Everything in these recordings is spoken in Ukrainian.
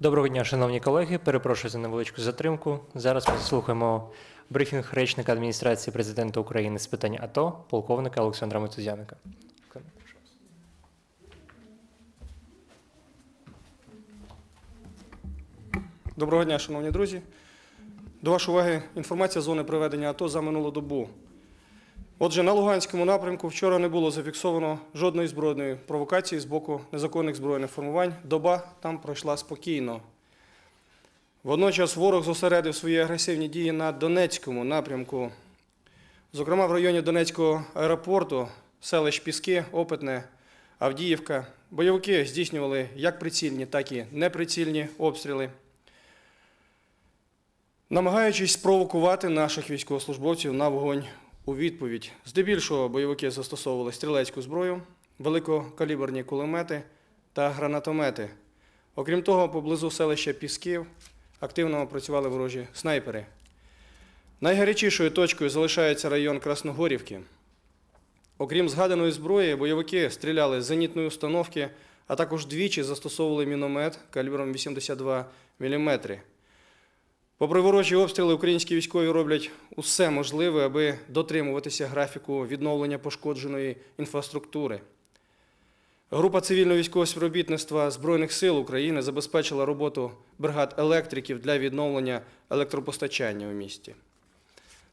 Доброго дня, шановні колеги. Перепрошую за невеличку затримку. Зараз ми слухаємо брифінг речника адміністрації президента України з питань АТО, полковника Олександра Митузяника. Доброго дня, шановні друзі. До вашої уваги інформація зони проведення АТО за минулу добу. Отже, на Луганському напрямку вчора не було зафіксовано жодної збройної провокації з боку незаконних збройних формувань. Доба там пройшла спокійно. Водночас ворог зосередив свої агресивні дії на Донецькому напрямку. Зокрема, в районі Донецького аеропорту, селищ Піски, Опитне, Авдіївка, бойовики здійснювали як прицільні, так і неприцільні обстріли намагаючись спровокувати наших військовослужбовців на вогонь у відповідь. Здебільшого бойовики застосовували стрілецьку зброю, великокаліберні кулемети та гранатомети. Окрім того, поблизу селища Пісків активно працювали ворожі снайпери. Найгарячішою точкою залишається район Красногорівки. Окрім згаданої зброї, бойовики стріляли з зенітної установки, а також двічі застосовували міномет калібром 82 мм. Попри ворожі обстріли, українські військові роблять усе можливе, аби дотримуватися графіку відновлення пошкодженої інфраструктури. Група цивільного військового співробітництва Збройних сил України забезпечила роботу бригад електриків для відновлення електропостачання у місті.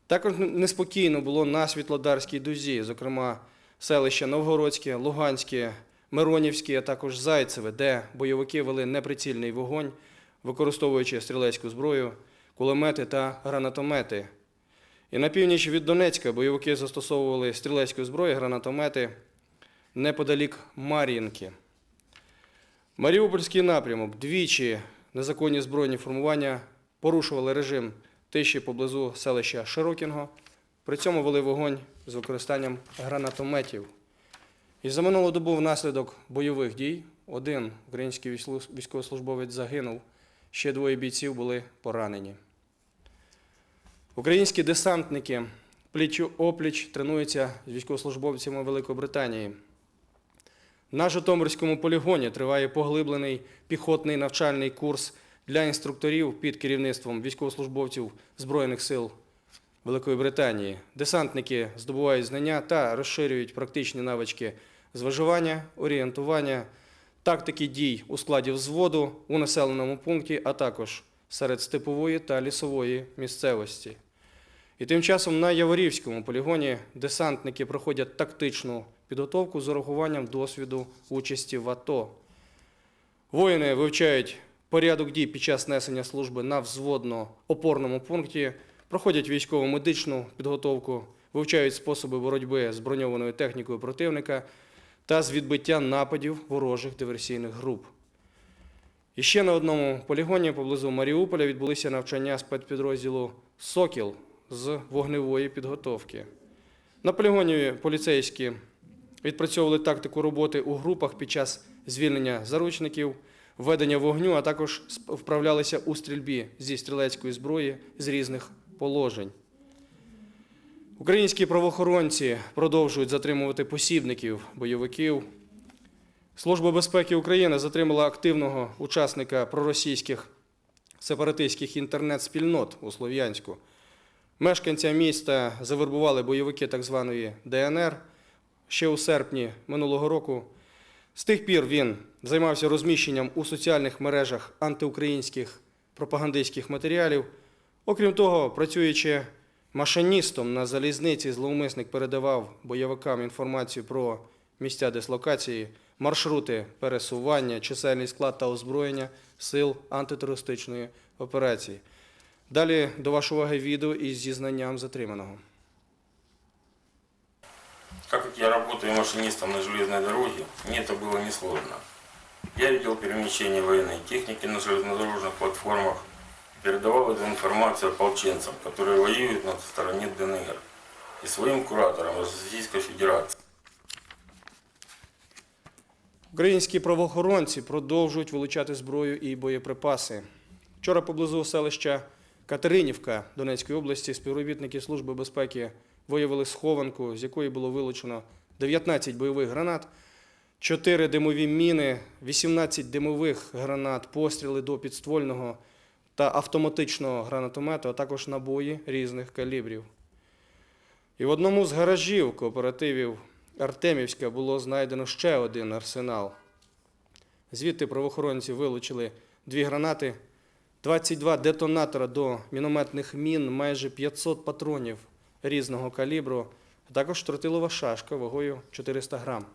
Також неспокійно було на Світлодарській дузі, зокрема селища Новгородське, Луганське, Миронівське, а також Зайцеве, де бойовики вели неприцільний вогонь, використовуючи стрілецьку зброю, кулемети та гранатомети. І на північ від Донецька бойовики застосовували стрілецьку зброю, гранатомети неподалік Мар'їнки. Маріупольський напрямок двічі незаконні збройні формування порушували режим тиші поблизу селища Широкінго. При цьому вели вогонь з використанням гранатометів. І за минулу добу внаслідок бойових дій один український військовослужбовець загинув, ще двоє бійців були поранені. Українські десантники пліч опліч тренуються з військовослужбовцями Великобританії. На Житомирському полігоні триває поглиблений піхотний навчальний курс для інструкторів під керівництвом військовослужбовців Збройних сил Великої Британії. Десантники здобувають знання та розширюють практичні навички з виживання, орієнтування, тактики дій у складі взводу у населеному пункті, а також серед степової та лісової місцевості. І тим часом на Яворівському полігоні десантники проходять тактичну підготовку з урахуванням досвіду участі в АТО. Воїни вивчають порядок дій під час несення служби на взводно-опорному пункті, проходять військово-медичну підготовку, вивчають способи боротьби з броньованою технікою противника та з відбиття нападів ворожих диверсійних груп. І ще на одному полігоні поблизу Маріуполя відбулися навчання спецпідрозділу Сокіл з вогневої підготовки. На полігоні поліцейські відпрацьовували тактику роботи у групах під час звільнення заручників, ведення вогню, а також вправлялися у стрільбі зі стрілецької зброї з різних положень. Українські правоохоронці продовжують затримувати посібників бойовиків. Служба безпеки України затримала активного учасника проросійських сепаратистських інтернет-спільнот у Слов'янську. Мешканця міста завербували бойовики так званої ДНР ще у серпні минулого року. З тих пір він займався розміщенням у соціальних мережах антиукраїнських пропагандистських матеріалів. Окрім того, працюючи машиністом на залізниці, зловмисник передавав бойовикам інформацію про місця дислокації, маршрути пересування, чисельний склад та озброєння сил антитерористичної операції. Далі до вашої уваги відео із зізнанням затриманого. Так как я работаю машинистом на железной дороге, мне это было несложно. Я видел перемещение военной техники на железнодорожных платформах, передавал эту информацию ополченцам, которые воюют на стороне ДНР, и своим кураторам Российской Федерации. Українські правоохоронці продовжують вилучати зброю і боєприпаси. Вчора поблизу селища Катеринівка Донецької області співробітники Служби безпеки виявили схованку, з якої було вилучено 19 бойових гранат, 4 димові міни, 18 димових гранат, постріли до підствольного та автоматичного гранатомету, а також набої різних калібрів. І в одному з гаражів кооперативів Артемівська було знайдено ще один арсенал. Звідти правоохоронці вилучили дві гранати, 22 детонатора до мінометних мін, майже 500 патронів різного калібру, а також тротилова шашка вагою 400 грам.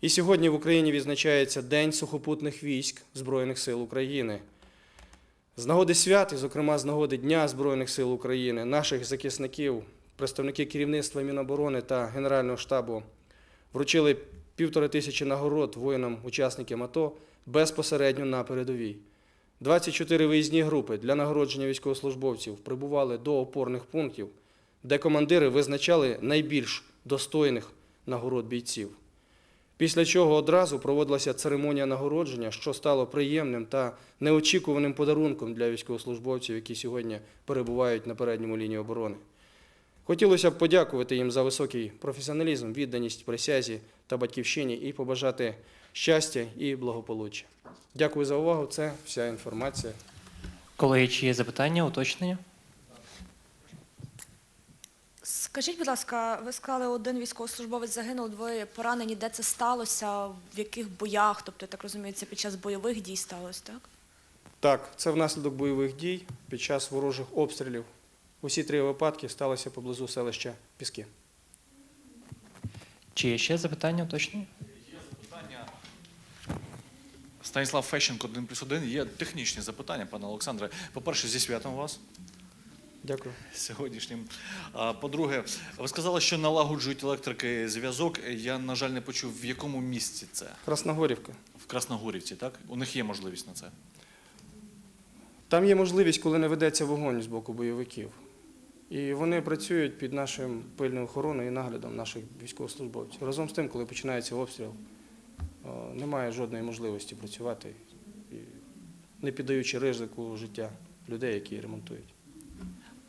І сьогодні в Україні відзначається День сухопутних військ Збройних сил України. З нагоди свят, і, зокрема з нагоди Дня Збройних сил України, наших захисників, представники керівництва Міноборони та Генерального штабу вручили півтори тисячі нагород воїнам-учасникам АТО безпосередньо на передовій. 24 виїзні групи для нагородження військовослужбовців прибували до опорних пунктів, де командири визначали найбільш достойних нагород бійців. Після чого одразу проводилася церемонія нагородження, що стало приємним та неочікуваним подарунком для військовослужбовців, які сьогодні перебувають на передньому лінії оборони. Хотілося б подякувати їм за високий професіоналізм, відданість присязі та батьківщині і побажати щастя і благополуччя. Дякую за увагу. Це вся інформація. Колеги, чи є запитання, уточнення? Скажіть, будь ласка, ви сказали, один військовослужбовець загинув, двоє поранені. Де це сталося? В яких боях? Тобто, я так розумію, це під час бойових дій сталося, так? Так, це внаслідок бойових дій під час ворожих обстрілів. Усі три випадки сталися поблизу селища Піски. Чи є ще запитання? Питання. Станіслав Фещенко, 1 плюс 1. Є технічні запитання, пане Олександре. По-перше, зі святом вас Дякую. сьогоднішнім. По-друге, ви сказали, що налагоджують електрики зв'язок. Я, на жаль, не почув, в якому місці це? Красногорівка. В Красногорівці, так? У них є можливість на це. Там є можливість, коли не ведеться вогонь з боку бойовиків. І вони працюють під нашим пильною охороною і наглядом наших військовослужбовців. Разом з тим, коли починається обстріл, немає жодної можливості працювати, не піддаючи ризику життя людей, які ремонтують.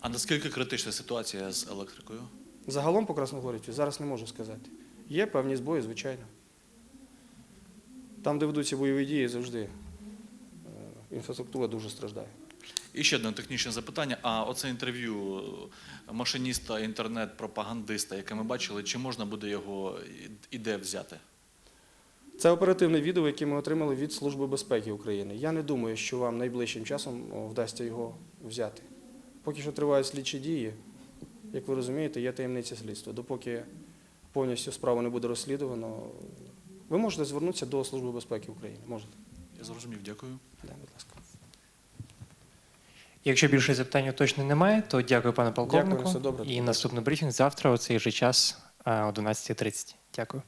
А наскільки критична ситуація з електрикою? Загалом по Красногорівці зараз не можу сказати. Є певні збої, звичайно. Там, де ведуться бойові дії, завжди е, інфраструктура дуже страждає. І ще одне технічне запитання. А оце інтерв'ю е, машиніста, інтернет-пропагандиста, яке ми бачили, чи можна буде його і де взяти? Це оперативне відео, яке ми отримали від Служби безпеки України. Я не думаю, що вам найближчим часом вдасться його взяти. Поки що тривають слідчі дії, як ви розумієте, є таємниця слідства. Допоки повністю справа не буде розслідувано, ви можете звернутися до Служби безпеки України. Можете. Я зрозумів, дякую. Да, будь ласка. Якщо більше запитань уточнень немає, то дякую, пане полковнику. Дякую, все добре. І наступний брифінг завтра о цей же час, а, о 12.30. Дякую.